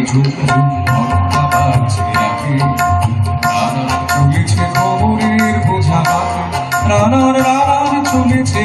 ঝুম ঝুম ঘণ্টা বাজছে রাতে রানার চলেছে খবরের বোঝা হাতে রানার রানার চলেছে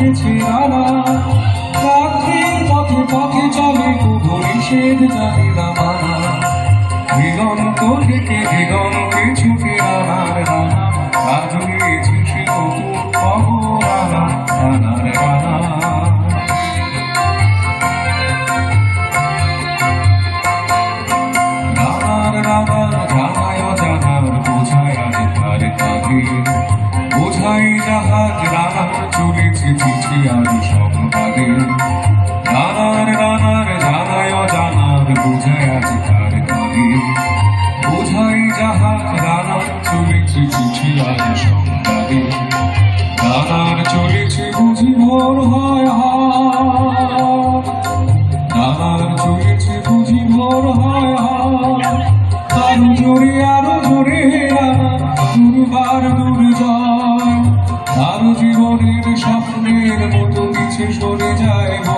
চলেছে রানা রাত্রির পথে পথে চলে তবু নিষেধ জানি না মানা দিগন্ত থেকে দিগন্তে রানার রানার জানায় জানার বোঝায় আজ বোঝাই জাহাজ রানার চলেছে চিঠি সংবাদে। রানার চলেছে বুঝি ভোর হয় দাদার চলেছে বুঝি ভোর হয়। আরও জোরে আরও জোরে দুর্বার দুর্জয়। তার জীবনের স্বপ্নের মতো সরে যায়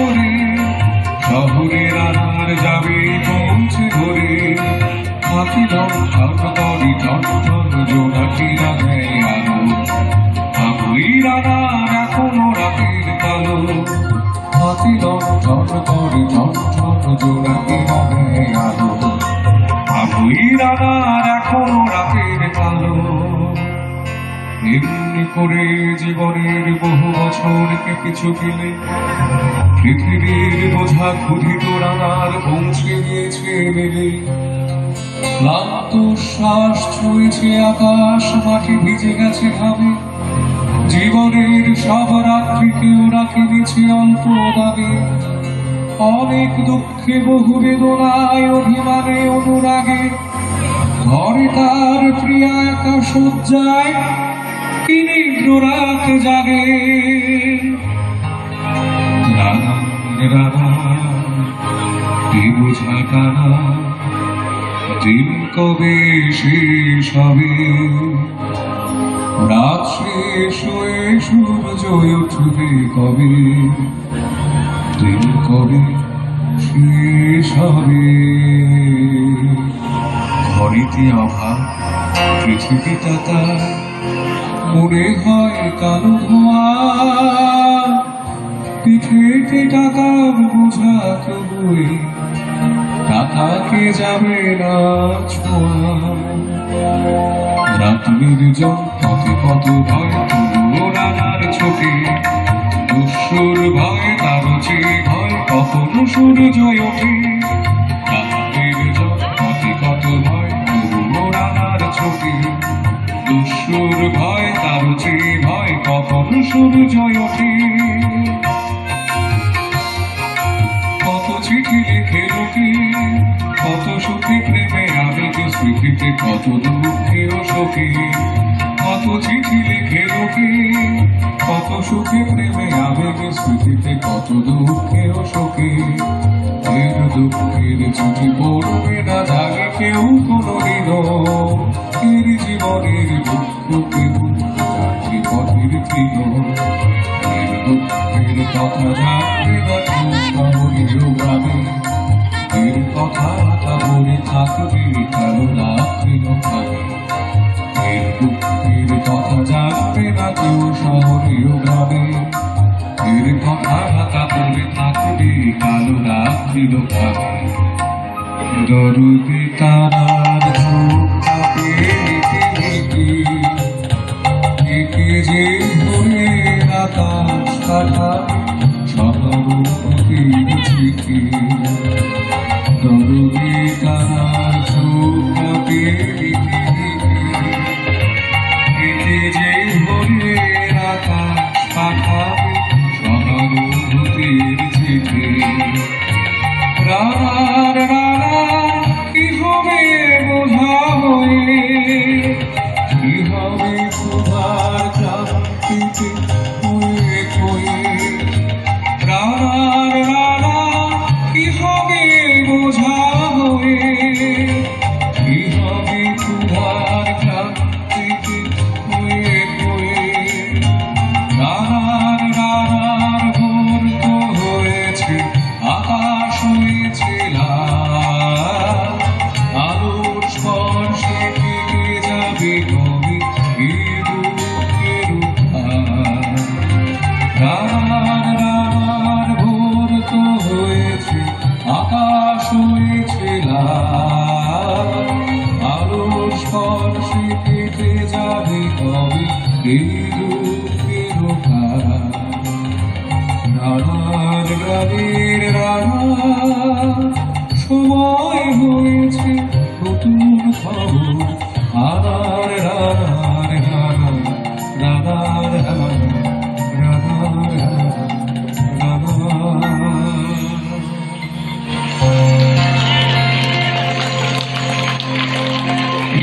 সরে সরে শহরে রানার যাবে পৌঁছে ধরে। হাতি দম ঠন তরি ঠন ঠন জোনাকি রাখায় আলো। আগুই রানার এখনও রাতের কালো। হাতি দম ঠন তরি ঠন ঠন জোনাকি করে জীবনের বহু বছরকে কিছু গেলে পৃথিবীর বোঝা ক্ষুধিত রানার পৌঁছে গিয়েছে মেলে। ক্লান্ত শ্বাস ছুঁয়েছে আকাশ, মাটি ভিজে গেছে ঘামে জীবনের সব রাত্রিকেও রাখে দিয়েছে অল্প দাবে অনেক দুঃখে বহু বেদনায় অভিমানে অনুরাগে। ঘরে তার প্রিয়া একা নিদ্র রাত জাগে। কি বোঝা টানা দিন কবে শেষ হবে? রাত শেষ হয়ে সূর্য উঠবে কবে? দিন কবে শেষ হবে? ঘরেতে অভাব, পৃথিবীটা তার মনে হয় কালো পিঠেতে টাকার বোঝা তবুই টাকাকে যাবে না ছোঁয়া। রাত নির্জন পথে কত ভয় তবুও ছোটে, দুঃসুর ভয় তারও চেয়ে ভয় কখনো সূর্য ওঠে। সূর্য ওঠে। কত চিঠি লিখে লোকে, কত সুখে প্রেমে আবেগে স্মৃতিতে, কত দুঃখে ও শোকে। কত চিঠি লিখে লোকে, কত সুখে প্রেমে আবেগে স্মৃতিতে, কত দুঃখে ও এর দুঃখের চিঠি পড়বে না জাগে কেউ কোনো দিন এর জীবনের দুঃখ কেউ মনের দুঃখের কথা জানি মনের ভাবে এর কথা কামড়ে থাকবে কালো রাত্রি ভাবে এর দুঃখের কথা জানবে না কেউ শহরেও ভাবে এর কথা কামড়ে থাকবে যে ভোরের আকাশ কাটা সব প্রতি বাগানের রাধা সময় হয়েছে নতুন খবর। আবার রাধার হারা রাধার হারা রাধার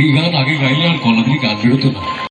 এই গান আগে গাইলে আর কলাদিনী গান বেরোতো না।